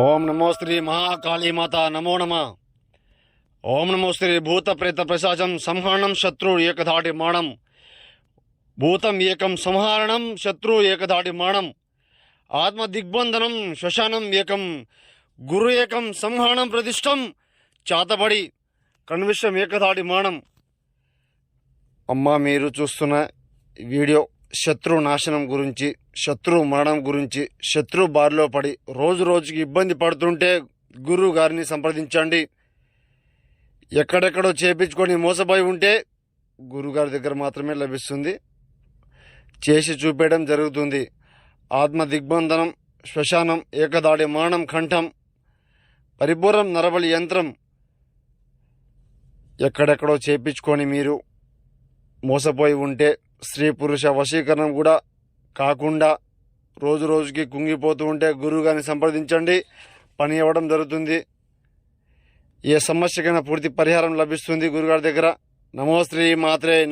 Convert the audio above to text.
ఓం నమో శ్రీ మహాకాళీమాత నమో నమ. ఓం నమో శ్రీ భూత ప్రేత ప్రశాచం సంహరణం శత్రు ఏకధాటి మాణం. భూతం ఏకం సంహరణం శత్రు ఏకధాటి మాణం. ఆత్మ దిగ్బంధనం శ్మశానం ఏకం గురు ఏకం సంహరణం ప్రతిష్టం చాతబడి కన్విషం ఏకధాటి మాణం. అమ్మ మీరు చూస్తున్న వీడియో శత్రు నాశనం గురించి శత్రు మరణం గురించి శత్రు బారిలో పడి రోజు రోజుకి ఇబ్బంది పడుతుంటే గురువు గారిని సంప్రదించండి. ఎక్కడెక్కడో చేపించుకొని మోసపోయి ఉంటే గురుగారి దగ్గర మాత్రమే లభిస్తుంది. చేసి చూపేయడం జరుగుతుంది. ఆత్మ దిగ్బంధనం శ్మశానం ఏకదాడి మరణం కంఠం పరిపూర్ణం నరబలి యంత్రం ఎక్కడెక్కడో చేపించుకొని మీరు మోసపోయి ఉంటే స్త్రీ పురుష వశీకరణం కూడా కాకుండా రోజు రోజుకి కుంగిపోతూ ఉంటే గురువు గారిని సంప్రదించండి. పని ఇవ్వడం జరుగుతుంది. ఏ సమస్యకైనా పూర్తి పరిహారం లభిస్తుంది గురుగారి దగ్గర. నమో శ్రీ మాత్రే